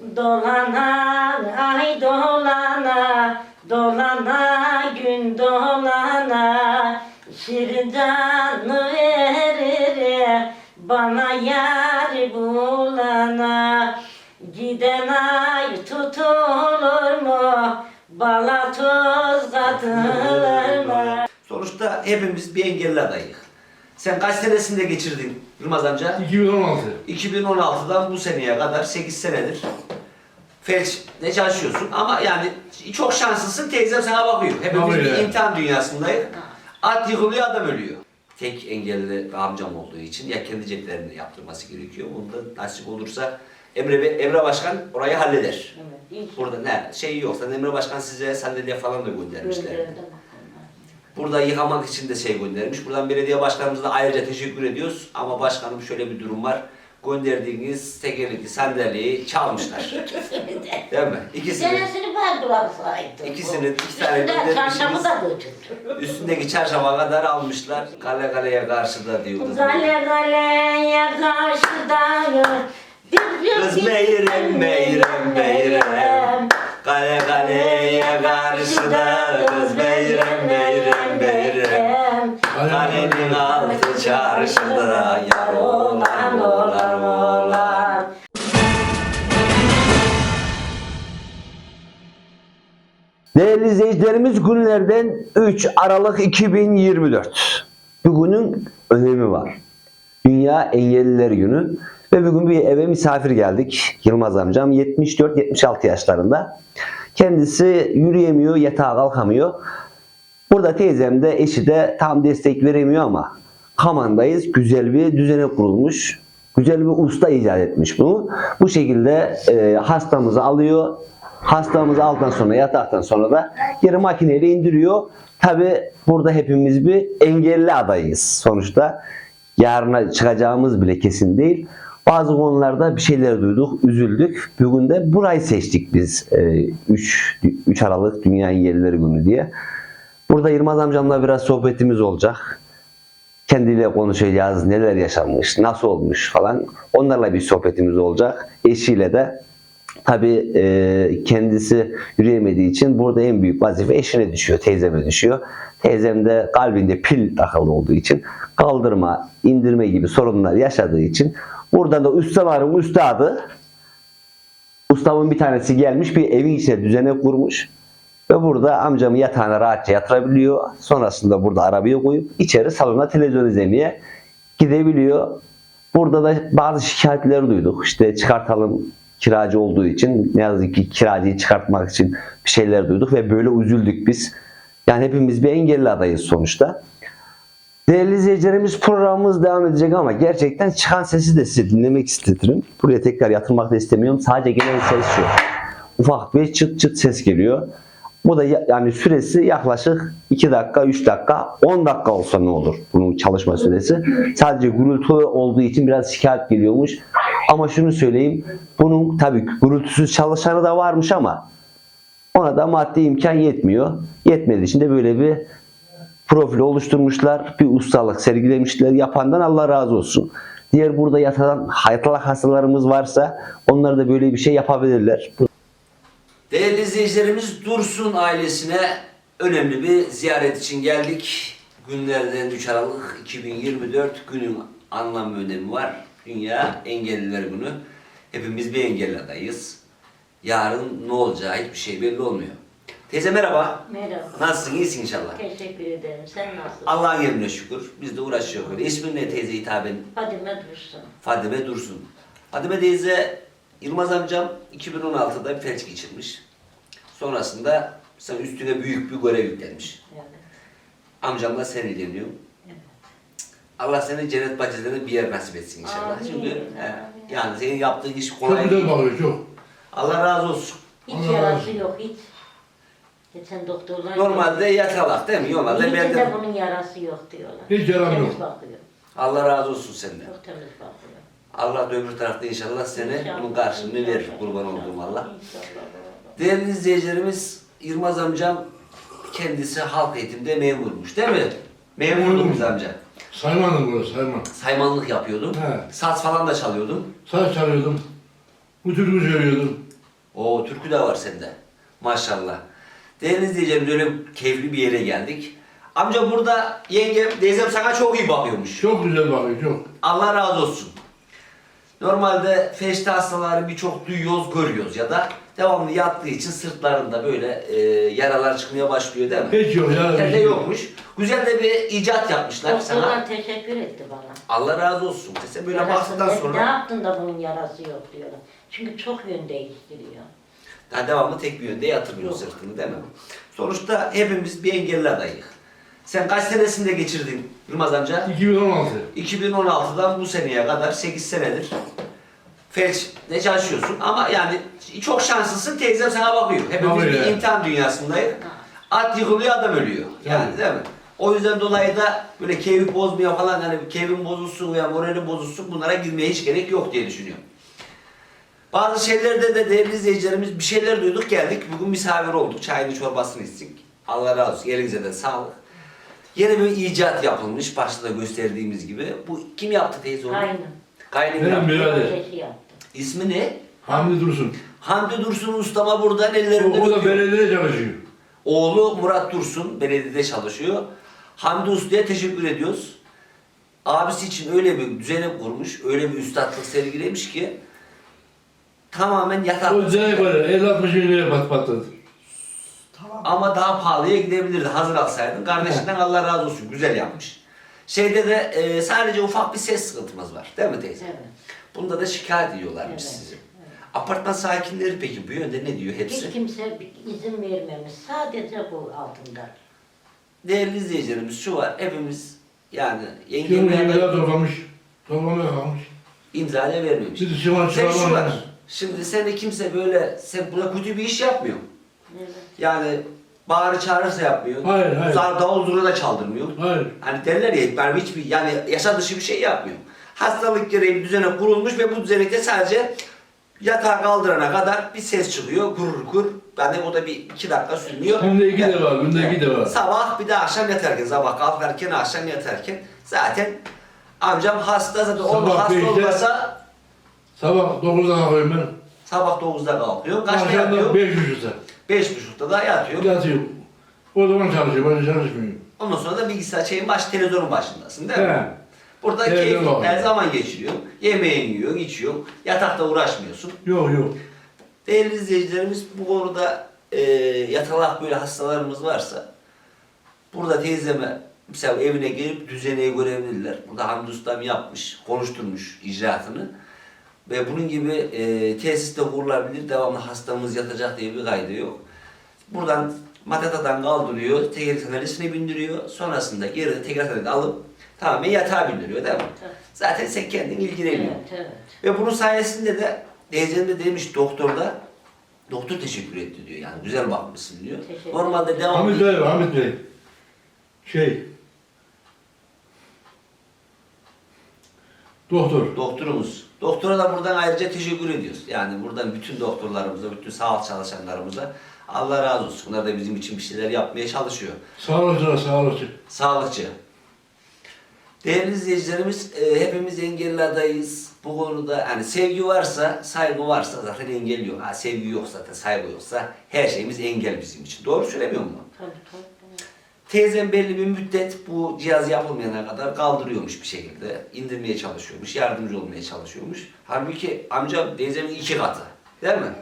Dolana ay dolana dolana gün dolana. Şirin canı verir bana yar bulana. Giden ay tutulur mu? Bala katılır mı? Sonuçta hepimiz bir engelli adayız. Sen kaç senesinde geçirdin Yılmaz amca? 2016. 2016'dan bu seneye kadar 8 senedir felçle çalışıyorsun ama yani çok şanslısın teyzem sana bakıyor. Hepimiz Tabii bir ya. imtihan dünyasındayız. At yıkılıyor adam ölüyor. Tek engelli amcam olduğu için ya kendi ceplerinde yaptırması gerekiyor. Onu da nasip olursa Emre, Be- Emre Başkan orayı halleder. Evet, iyi. Burada ne şey yoksa Emre Başkan size sandalye falan da göndermişler. Gönderdim. Burada yıkamak için de şey göndermiş. Buradan belediye başkanımıza ayrıca teşekkür ediyoruz. Ama başkanım şöyle bir durum var. Gönderdiğiniz tekerlekli sandalyeyi çalmışlar. Değil mi? İkisini. Senesini ben duvarsaydım. İkisini, iki tane göndermişsiniz. çarşafı da götürdüm. Üstündeki çarşafa kadar almışlar. Kale kaleye karşıda diyordu. Gale galeye karşıdayım. Kız meyrem meyrem meyrem. Kale kaleye karşıda kız meyrem meyrem Kalenin altı çarşıda yar olan olan olan. Değerli izleyicilerimiz günlerden 3 Aralık 2024. Bugünün önemi var. Dünya Engelliler Günü ve bugün bir eve misafir geldik. Yılmaz amcam 74-76 yaşlarında. Kendisi yürüyemiyor, yatağa kalkamıyor. Burada teyzem de eşi de tam destek veremiyor ama Kaman'dayız. Güzel bir düzene kurulmuş. Güzel bir usta icat etmiş bunu. Bu şekilde e, hastamızı alıyor. Hastamızı aldıktan sonra yataktan sonra da geri makineyle indiriyor. Tabi burada hepimiz bir engelli adayız sonuçta. Yarına çıkacağımız bile kesin değil. Bazı konularda bir şeyler duyduk, üzüldük. Bugün de burayı seçtik biz. e, 3, 3 Aralık Dünya Engelliler Günü diye. Burada Yılmaz amcamla biraz sohbetimiz olacak. Kendiyle konuşacağız, neler yaşanmış, nasıl olmuş falan. Onlarla bir sohbetimiz olacak. Eşiyle de tabii e, kendisi yürüyemediği için burada en büyük vazife eşine düşüyor, teyzeme düşüyor. Teyzem de kalbinde pil takılı olduğu için kaldırma, indirme gibi sorunlar yaşadığı için burada da ustaların üstadı Ustamın bir tanesi gelmiş bir evin içine düzene kurmuş. Ve burada amcamı yatağına rahatça yatırabiliyor. Sonrasında burada arabaya koyup içeri salona televizyon izlemeye gidebiliyor. Burada da bazı şikayetler duyduk. İşte çıkartalım kiracı olduğu için ne yazık ki kiracıyı çıkartmak için bir şeyler duyduk ve böyle üzüldük biz. Yani hepimiz bir engelli adayız sonuçta. Değerli izleyicilerimiz programımız devam edecek ama gerçekten çıkan sesi de size dinlemek istedim. Buraya tekrar yatırmak da istemiyorum. Sadece gelen ses şu. Ufak bir çıt çıt ses geliyor. Bu da ya- yani süresi yaklaşık 2 dakika, 3 dakika, 10 dakika olsa ne olur bunun çalışma süresi. Sadece gürültü olduğu için biraz şikayet geliyormuş. Ama şunu söyleyeyim. Bunun tabii gürültüsüz çalışanı da varmış ama ona da maddi imkan yetmiyor. Yetmediği için de böyle bir profil oluşturmuşlar. Bir ustalık sergilemişler. Yapandan Allah razı olsun. Diğer burada yatan yatalak hastalarımız varsa onlar da böyle bir şey yapabilirler. Değerli izleyicilerimiz Dursun ailesine önemli bir ziyaret için geldik. Günlerden 3 Aralık 2024 günün anlam ve önemi var. Dünya Engelliler Günü. Hepimiz bir engelli adayız. Yarın ne olacağı hiçbir şey belli olmuyor. Teyze merhaba. Merhaba. Nasılsın? İyisin inşallah. Teşekkür ederim. Sen nasılsın? Allah'ın emrine şükür. Biz de uğraşıyoruz. İsmin ne teyze hitaben? Fadime Dursun. Fadime Dursun. Fadime teyze Yılmaz amcam 2016'da bir felç geçirmiş. Sonrasında sen üstüne büyük bir görev yüklenmiş. Evet. Amcamla sen ilgileniyorsun. Allah seni cennet bahçelerinde bir yer nasip etsin inşallah. Amin, Çünkü amin. he, yani senin yaptığın iş Çok kolay güzel değil. bakıyor çok. Allah razı olsun. Hiç Allah yarası razı yok hiç. Geçen doktorlar... Normalde yatalak değil mi? Normalde Hiç ben de bunun yarası yok diyorlar. Hiç yaram temiz yok. bakıyor. Allah razı olsun senden. Çok temiz bakıyor. Allah da öbür tarafta inşallah seni İnşallah, bunun karşılığını inşallah, verir. Kurban olduğum Allah. İnşallah. Değerli izleyicilerimiz Yılmaz amcam kendisi halk eğitimde memurmuş değil mi? Memurdunuz amca. Saymanım burası sayman. Saymanlık yapıyordun. He. Saz falan da çalıyordun. Saç çalıyordum. Bu türkü söylüyordum. O türkü de var sende. Maşallah. Değerli izleyicilerimiz öyle keyifli bir yere geldik. Amca burada yengem, teyzem sana çok iyi bakıyormuş. Çok güzel bakıyor, çok. Allah razı olsun. Normalde feşte hastaları birçok duyuyoruz, görüyoruz ya da devamlı yattığı için sırtlarında böyle e, yaralar çıkmaya başlıyor değil mi? Hiç yok ya. şey yokmuş. Güzel de bir icat yapmışlar sana. Doktorlar teşekkür etti bana. Allah razı olsun. Sen böyle Yarası baktıktan ne- Ne sonra yaptın da bunun yarası yok diyorlar. Çünkü çok yön değiştiriyor. daha devamlı tek bir yönde yatırmıyor sırtını değil mi? Sonuçta hepimiz bir engelli adayız. Sen kaç senesinde geçirdin Yılmaz amca? 2016. 2016'dan bu seneye kadar 8 senedir felçle çalışıyorsun ama yani çok şanslısın teyzem sana bakıyor. Hepimiz bir yani. imtihan dünyasındayız. At yıkılıyor adam ölüyor. Yani Tabii. değil mi? O yüzden dolayı da böyle keyfi bozmaya falan hani keyfin bozulsun veya moralin bozulsun bunlara girmeye hiç gerek yok diye düşünüyorum. Bazı şeylerde de değerli izleyicilerimiz bir şeyler duyduk geldik. Bugün misafir olduk. Çayını çorbasını içtik. Allah razı olsun. Elinize de sağlık. Yeni bir icat yapılmış. Başta da gösterdiğimiz gibi. Bu kim yaptı teyze onu? Aynen. Kaynım Benim yaptı. birader. Yaptı. İsmi ne? Hamdi Dursun. Hamdi Dursun ustama buradan O, ellerinden o da öpüyor. belediyede çalışıyor. Oğlu Murat Dursun belediyede çalışıyor. Hamdi Usta'ya teşekkür ediyoruz. Abisi için öyle bir düzeni kurmuş, öyle bir üstadlık sergilemiş ki tamamen yatak O düzene göre 50-60 bin liraya pat patladı. Ama daha pahalıya gidebilirdi hazır alsaydın. Kardeşinden Allah razı olsun güzel yapmış. Şeyde de e, sadece ufak bir ses sıkıntımız var değil mi teyze? Evet. Bunda da şikayet ediyorlarmış Evet, sizi. evet. Apartman sakinleri peki bu yönde ne diyor hepsi? Hiç kimse izin vermemiş. Sadece bu altında. Değerli izleyicilerimiz şu var hepimiz yani Şimdi yengemlerden imza toplamış. Toplamaya kalmış. imzaya vermemiş. Sizi Sivan Sen şu var. Şimdi seni kimse böyle sen buna kötü bir iş yapmıyor. Yani bağırı çağırırsa yapmıyor. Hayır, hayır. Zar davul zurna da çaldırmıyor. Hayır. Hani derler ya ben hiçbir yani yasa dışı bir şey yapmıyor. Hastalık gereği bir düzene kurulmuş ve bu düzenekte sadece yatağa kaldırana kadar bir ses çıkıyor. Kurur kur. Yani o da bir iki dakika sürmüyor. Hem de iki de var, günde iki de var. Sabah bir de akşam yatarken, sabah kalkarken, akşam yatarken zaten amcam hasta zaten Sabah hasta beşte- olmasa Sabah 9'da kalkıyorum ben. sabah 9'da kalkıyor. Kaçta yatıyor? 5.30'da. 5.30'da da yatıyor. Yatıyorum. O zaman çalışıyor, başka çalışmıyor. Ondan sonra da bilgisayar şeyin baş televizyonun başındasın değil mi? He. Burada keyifli bakıyor. zaman geçiriyor. Yemeğini yiyor, içiyor. Yatakta uğraşmıyorsun. Yok yok. Değerli izleyicilerimiz bu konuda e, yatalak böyle hastalarımız varsa burada teyzeme mesela evine gelip düzeneyi görebilirler. Burada Hamdi Ustam yapmış, konuşturmuş icraatını. Ve bunun gibi e, tesiste kurulabilir. Devamlı hastamız yatacak diye bir kaydı yok. Buradan matatadan kaldırıyor, teker sandalyesine bindiriyor. Sonrasında geri teker sandalyesini alıp tamamen yatağa bindiriyor değil mi? Evet. Zaten sen kendin ilgileniyorsun. Evet, evet. Ve bunun sayesinde de teyzem de demiş doktorda doktor teşekkür etti diyor. Yani güzel bakmışsın diyor. Teşekkür Normalde devam Hamit Bey, Hamit Bey. Şey. Doktor. doktorumuz. Doktora da buradan ayrıca teşekkür ediyoruz. Yani buradan bütün doktorlarımıza, bütün sağlık çalışanlarımıza Allah razı olsun. Bunlar da bizim için bir şeyler yapmaya çalışıyor. Sağlıkçı, sağlıkçı. Sağlıkçı. Değerli izleyicilerimiz, e, hepimiz engelli adayız. Bu konuda hani sevgi varsa, saygı varsa zaten engel yok. Ha, sevgi yok zaten, saygı yoksa her şeyimiz engel bizim için. Doğru söylemiyor mu? Tabii, tabii. Teyzem belli bir müddet bu cihaz yapılmayana kadar kaldırıyormuş bir şekilde. indirmeye çalışıyormuş, yardımcı olmaya çalışıyormuş. Halbuki amcam teyzemin iki katı. Değil mi?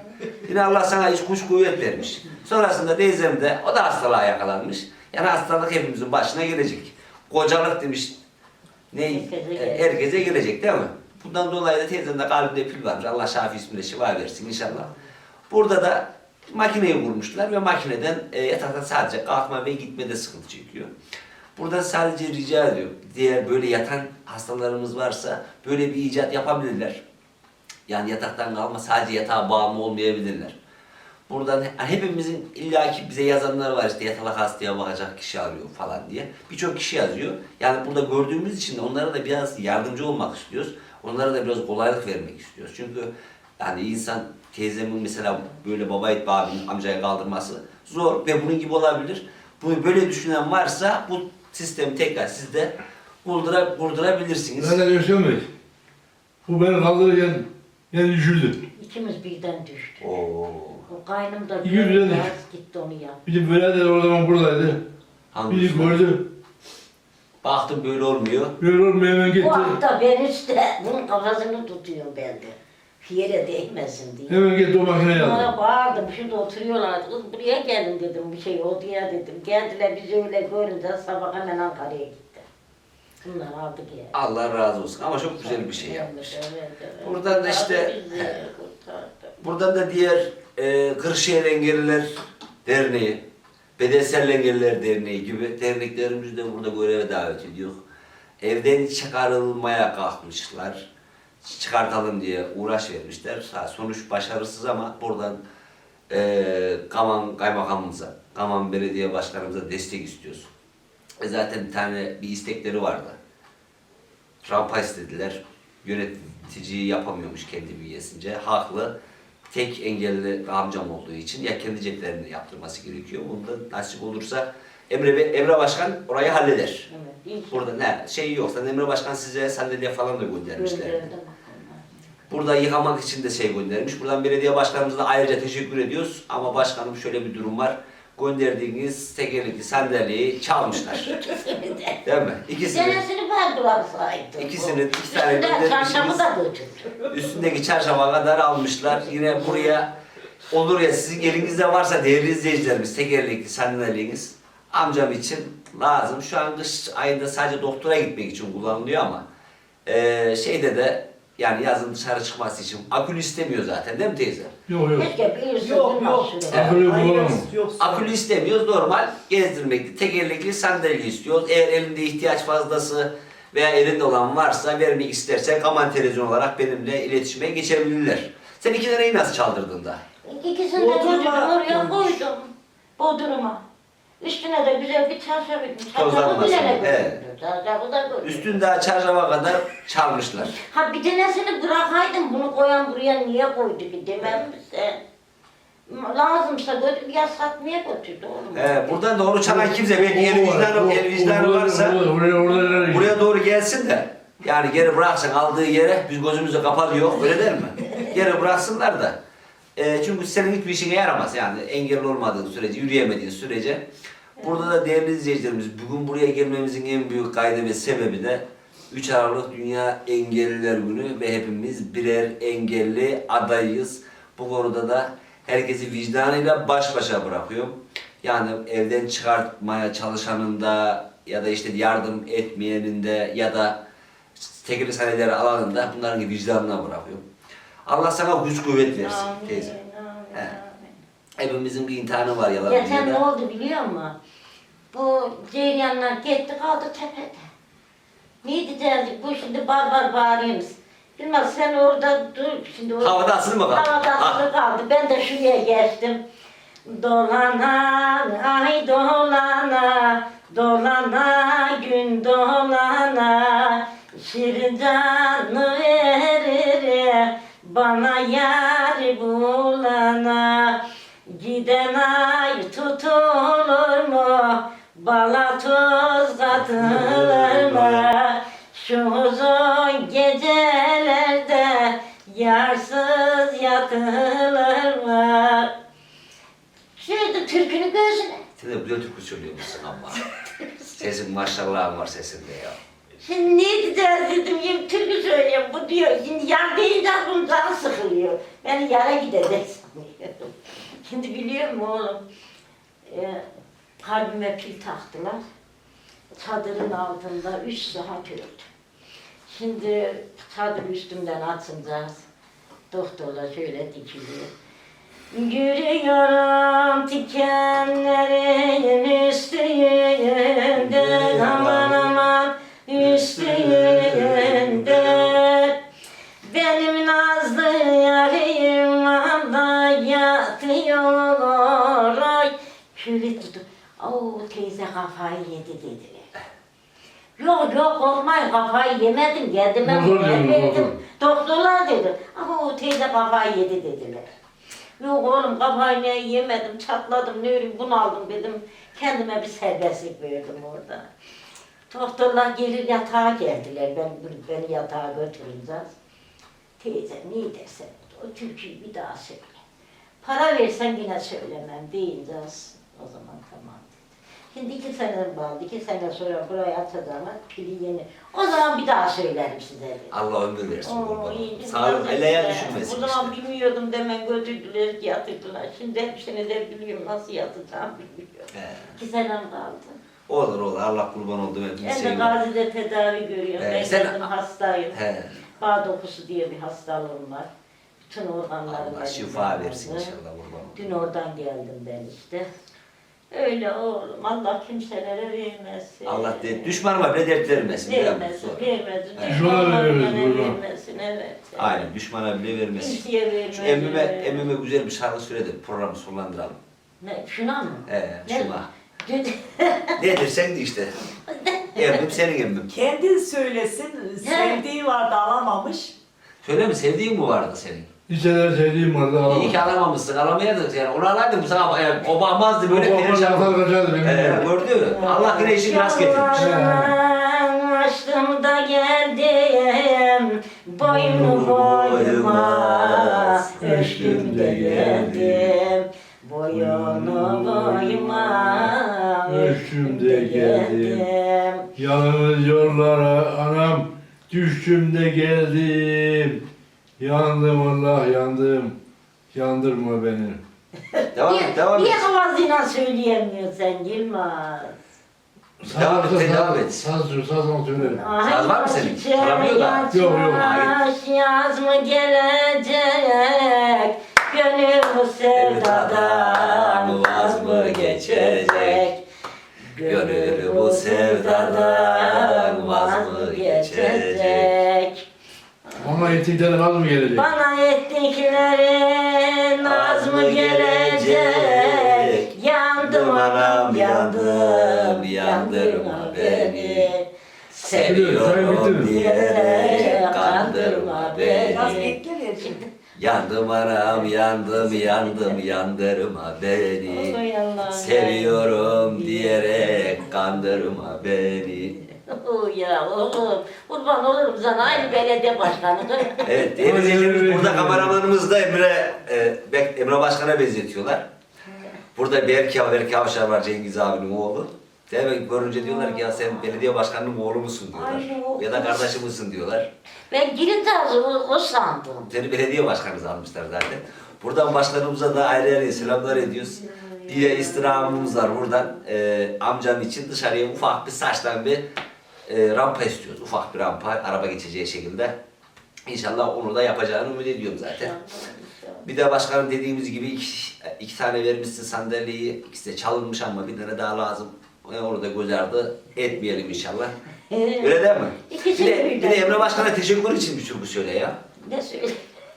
Yine Allah sana hiç kuş kuvvet vermiş. Sonrasında teyzem de o da hastalığa yakalanmış. Yani hastalık hepimizin başına gelecek. Kocalık demiş. Ne? Herkese Herkese, gelecek. herkese gelecek değil mi? Bundan dolayı da teyzemde kalbinde pil varmış. Allah şafi isminde şifa versin inşallah. Burada da makineyi vurmuşlar ve makineden e, yataktan sadece kalkma ve gitmede sıkıntı çekiyor. Burada sadece rica ediyorum. Diğer böyle yatan hastalarımız varsa böyle bir icat yapabilirler. Yani yataktan kalma sadece yatağa bağımlı olmayabilirler. Buradan he- hepimizin illaki bize yazanlar var işte yatalak hastaya bakacak kişi arıyor falan diye. Birçok kişi yazıyor. Yani burada gördüğümüz için de onlara da biraz yardımcı olmak istiyoruz. Onlara da biraz kolaylık vermek istiyoruz. Çünkü yani insan teyzemin mesela böyle babayit abinin amcaya kaldırması zor ve bunun gibi olabilir. Bunu böyle düşünen varsa bu sistemi tekrar sizde buldura, buldurabilirsiniz. Zaten Özkan Bey. Bu beni kaldırırken Yani düşürdü. İkimiz birden düştü. Oo. O kaynım da İyi bir de- biraz gitti onu yap. Bir de birader o zaman buradaydı. Hangisi? Biri gördü. Baktım böyle olmuyor. Böyle olmuyor hemen gitti. Bu hafta ben işte bunun kafasını tutuyorum ben de. Yere değmesin diye. Hemen gitti o makineye aldı. Onlara bağırdım, şurada oturuyorlardı. Kız buraya gelin dedim bir şey odaya dedim. Geldiler bizi öyle görünce sabah hemen Ankara'ya gitti. Bunlar aldı geldi. Allah razı olsun. Ama çok güzel bir şey yapmış. Evet, evet. Buradan da işte- Kurtardı bizi, kurtardı. Buradan da diğer e, Kırşehir Engelliler Derneği, Bedensel Engelliler Derneği gibi derneklerimizi de burada göreve davet ediyor. Evden çıkarılmaya kalkmışlar. Çıkartalım diye uğraş vermişler. Ha, sonuç başarısız ama buradan e, Kaman Kaymakamımıza, Kaman Belediye Başkanımıza destek istiyoruz. E zaten bir tane bir istekleri vardı. Rampa istediler. Yöneticiyi yapamıyormuş kendi bünyesince. Haklı. Tek engelli amcam olduğu için ya kendi ceplerini yaptırması gerekiyor. Bunda nasip olursa Emre, Emre Başkan orayı halleder. Evet, Burada ne şey yoksa Emre Başkan size sandalye falan da göndermişler. gönderdim. Burada yıkamak için de şey göndermiş. Buradan belediye başkanımıza ayrıca teşekkür ediyoruz. Ama başkanım şöyle bir durum var. Gönderdiğiniz tekerlekli sandalyeyi çalmışlar. Değil mi? İkisini. Senesini ben bıraksaydım. İkisini, iki tane Üstünden göndermişsiniz. çarşafı da götürdüm. Üstündeki çarşafa kadar almışlar. Yine buraya olur ya sizin elinizde varsa değerli izleyicilerimiz tekerlekli sandalyeniz amcam için lazım. Şu an kış ayında sadece doktora gitmek için kullanılıyor ama eee, şeyde de yani yazın dışarı çıkması için akülü istemiyor zaten değil mi teyze? Yok yok. Keşke birisi Yok yok. Akülü yok. Akülü istemiyoruz normal gezdirmekli tekerlekli sandalye istiyoruz. Eğer elinde ihtiyaç fazlası veya elinde olan varsa vermek isterse Kaman Televizyon olarak benimle iletişime geçebilirler. Sen iki taneyi nasıl çaldırdın da? İkisini de Bodrum'a oraya koydum. Bodruma. Üstüne de güzel bir çarşaf. Çarşafı Tozlanmasın, evet. Çarşafı da götürdüm. Üstünde çarşafa kadar çalmışlar. Ha bir tanesini bırakaydım bunu koyan buraya niye koydu ki demem mi sen? Lazımsa götür ya satmaya götürdü oğlum. Ee, buradan da onu çalan kimse belki el vicdanı, el vicdanı varsa Oraya oraya buraya doğru gelsin de yani geri bıraksın aldığı yere biz gözümüzü kapatıyor öyle değil mi? Geri bıraksınlar da. Ee, çünkü senin hiçbir işine yaramaz yani engelli olmadığın sürece, yürüyemediğin sürece. Burada da değerli izleyicilerimiz bugün buraya gelmemizin en büyük kaydı ve sebebi de 3 Aralık Dünya Engelliler Günü ve hepimiz birer engelli adayız. Bu konuda da herkesi vicdanıyla baş başa bırakıyorum. Yani evden çıkartmaya çalışanın da ya da işte yardım etmeyenin de ya da tekerli sahneleri alanında bunların vicdanına bırakıyorum. Allah sana güç kuvvet versin Amin, teyze. amin, He. amin. Hepimizin bir imtihanı var yalan Geçen ne dünyada. oldu biliyor musun? Bu Ceylanlar gitti kaldı tepede. Neydi derdik bu şimdi barbar bağırıyoruz. Bilmez sen orada dur şimdi. orada- Havada asılı mı kaldı? Havada asılı Ah. kaldı. Ben de şuraya geçtim. Dolana, ay dolana, dolana, gün dolana, şirin canı verir bana yar bulana. Giden ay tutulur mu, bala tuz katılır mı? Şu uzun gecelerde yarsız yatılır mı? Şurada türkünü gözüne. Sen de güzel türkü söylüyormuşsun ama. Sesin maşallah var sesinde ya. Şimdi ne diyeceğiz dedim, yine türkü söyleyeyim. Bu diyor, şimdi yar deyince aklım canı sıkılıyor. Beni yara gidecek sanıyorum. Şimdi biliyor musun oğlum? Ee, kalbime pil taktılar. Çadırın altında üç saat ördüm. Şimdi çadır üstümden atınacağız. Doktorlar şöyle dikiliyor. Yürüyorum dikenlerin üstünden aman aman üstünden teyze kafayı yedi dediler. Yok yok korkmayın kafayı yemedim geldim ben Doktor dedi, verdim. Doktorlar dedi. Ama o teyze kafayı yedi dediler. Yok oğlum kafayı ne yemedim çatladım ne öleyim bunaldım dedim. Kendime bir serbestlik verdim orada. Doktorlar gelir yatağa geldiler. Ben beni yatağa götürünce. Teyze ne dersen o türküyü bir daha söyle. Para versen yine söylemem deyince o zaman tamam dedi. Şimdi iki sene kaldı, iki sene sonra buraya atacağım, pili yeni. O zaman bir daha söylerim size dedi. Allah ömür versin Oo, iyi, biz Sağ olun. nasıl Ele ayağı işte, düşünmesin O zaman işte. bilmiyordum demen götürdüler yatırdılar. Şimdi hepsini de biliyorum nasıl yatacağım bilmiyorum. He. İki senem kaldı. Olur olur. Allah kurban oldu. Ben Ben de kimseyi... Gazi'de tedavi görüyorum. Ee, ben sen- kendim hastayım. He. Bağ dokusu diye bir hastalığım var. Bütün organlarım Allah şifa versin inşallah kurban. Dün oradan geldim ben işte. Öyle oğlum. Allah kimselere vermesin. Allah de, düşmanıma bile dert vermesin. değil mi? Vermesin, Zor. vermesin. Evet. Düşmana bile vermesin, evet. Aynen düşmana bile vermesin. Kimseye vermesin. Şu emmime, emmime güzel bir şarkı söyledi. Programı sonlandıralım. Ne, şuna mı? He, Ne? şuna. Dün- Ne dersen de işte. Emmim senin emmim. Kendi söylesin, sevdiği vardı alamamış. Söyle mi sevdiğin mi vardı senin? İçeride sevdiğim vardı İyi alamadım. ki alamamışsın, alamayadın yani. Onu alaydın bu sana yani, o bakmazdı böyle O bakmaz, perişan atar olurdu. kaçardı benim Ee, yani. gördün mü? Allah yine işini rast getirmiş. Yollarım açtım da geldim Boynu boyuma Ölçtüm de geldim Boyunu boyuma Ölçtüm de geldim. Yalnız yollara anam düştüm de geldim. Yandım Allah yandım. Yandırma beni. Devam Niye, et, devam et. niye havasıyla söyleyemiyorsun sen Yılmaz? Devam et, Saz- devam et. Saz, saz, saz söylerim. Saz var mı senin? Çalamıyor da. Yok, yok, yaş, yaz mı gelecek? Gönül bu sevdadan vaz mı geçecek? Gönül bu sevdadan Ettikleri az mı gelecek? Bana ettikleri naz mı gelecek? Yandım anam yandım, yandırma beni. Seviyorum diyerek kandırma beni. Yandım anam yandım yandım yandırma beni. Seviyorum diyerek kandırma beni. Oo ya oğlum, kurban olurum sana aynı belediye başkanı. Evet, değerli izleyicilerimiz burada kameramanımız da Emre, e, Bek- Emre Başkan'a benzetiyorlar. Burada Berke, Berke Avşar var Cengiz abinin oğlu. Demek görünce diyorlar ki ya sen belediye başkanının oğlu musun diyorlar. O- Ya da kardeşi misin diyorlar. Ben Giritaz'ı o, o sandım. Seni belediye başkanı almışlar zaten. Buradan başkanımıza da ayrı ayrı selamlar ediyoruz. Bir de istirhamımız var buradan. Ee, amcam için dışarıya ufak bir saçtan bir e, rampa istiyoruz. Ufak bir rampa araba geçeceği şekilde. İnşallah onu da yapacağını ümit ediyorum zaten. Bir de başkanım dediğimiz gibi iki, iki tane vermişsin sandalyeyi. İkisi de çalınmış ama bir tane daha lazım. E, onu da göz ardı etmeyelim inşallah. Öyle değil mi? İkisi Bir de, bir de Emre Başkan'a teşekkür için bir türkü söyle ya. Ne söyle?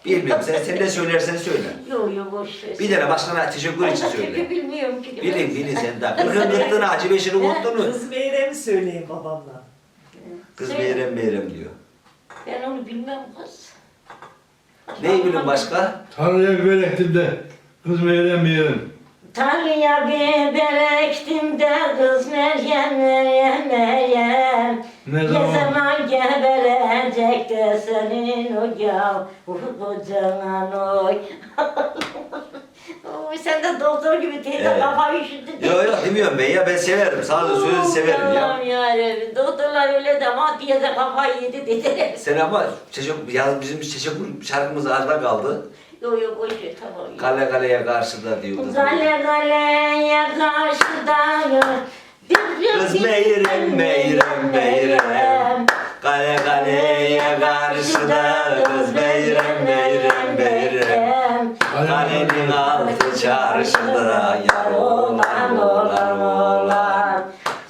Bilmiyorum sen, sen de söylersen söyle. Yok yok boş ver. Bir tane başkana teşekkür için söyle. Çünkü bilmiyorum ki. Bilin bilin sen de. Kırkın kırktın acı beşini unuttun mu? Kız Meyrem'i söyleyin babamla. Kız Söyle. meyrem meyrem diyor. Ben onu bilmem kız. Neyi bilin başka? Tanrı'ya biber ektim de kız meyrem meyrem. Tanrı'ya biber ektim de kız Meryem Meryem Meryem Ne Ne zaman? geberecek de senin o yavru kocaman oy Oy sen de doktor gibi teyze Evet. kafayı üşüttün Yok yok demiyorum ben ya ben severim. Sana da sözü severim ya. Allah'ım yarabbim. Doktorlar öyle de ama teyze kafayı yedi dediler. Sen ama teşekkür, ya bizim teşekkür şarkımız arada kaldı. Yok yok boş ver tamam. Kale kaleye karşıda diyor kız. Gale galeye karşıda Kız meyrem meyrem meyrem. Kale kaleye karşıda kız meyrem meyrem meyrem. Kalenin altı çarşıda yar olan olan olan.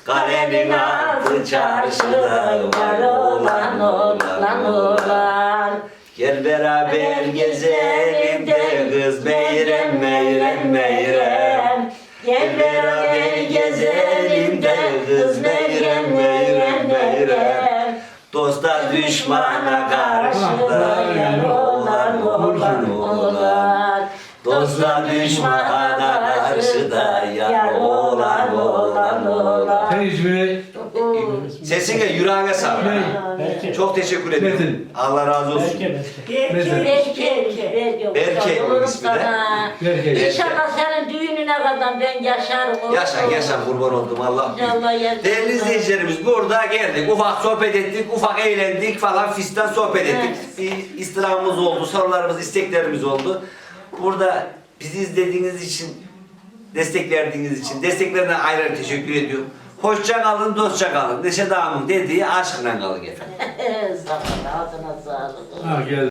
Kalenin altı çarşıda yar olan olan olan. Gel beraber gezelim de kız meyrem meyrem meyrem. Gel beraber gezelim de kız meyrem meyrem meyrem. Dosta düşmana karşıda yar olan Dosta düşmana karşıda yar olan olan olan. Sen ismini Sesine, yüreğine sağlık. Ne? Çok teşekkür ederim. Metin. Allah razı olsun. Berke, Berke, Berke, Berke Berke, onun ismi de. Berke. İnşallah senin düğününe kadar ben yaşarım. Yaşa yaşa kurban oldum Allah. İnşallah yaşa. Değerli izleyicilerimiz burada geldik. Ufak sohbet ettik, ufak eğlendik falan fistan sohbet ettik. Bir istirhamımız oldu, sorularımız, isteklerimiz oldu. Burada bizi izlediğiniz için, destek verdiğiniz için, desteklerine ayrı teşekkür ediyorum. Hoşça kalın, dostça kalın. Neşe Dağım'ın dediği aşkla kalın efendim. Sağ ol, ağzına sağlık. Ha gel.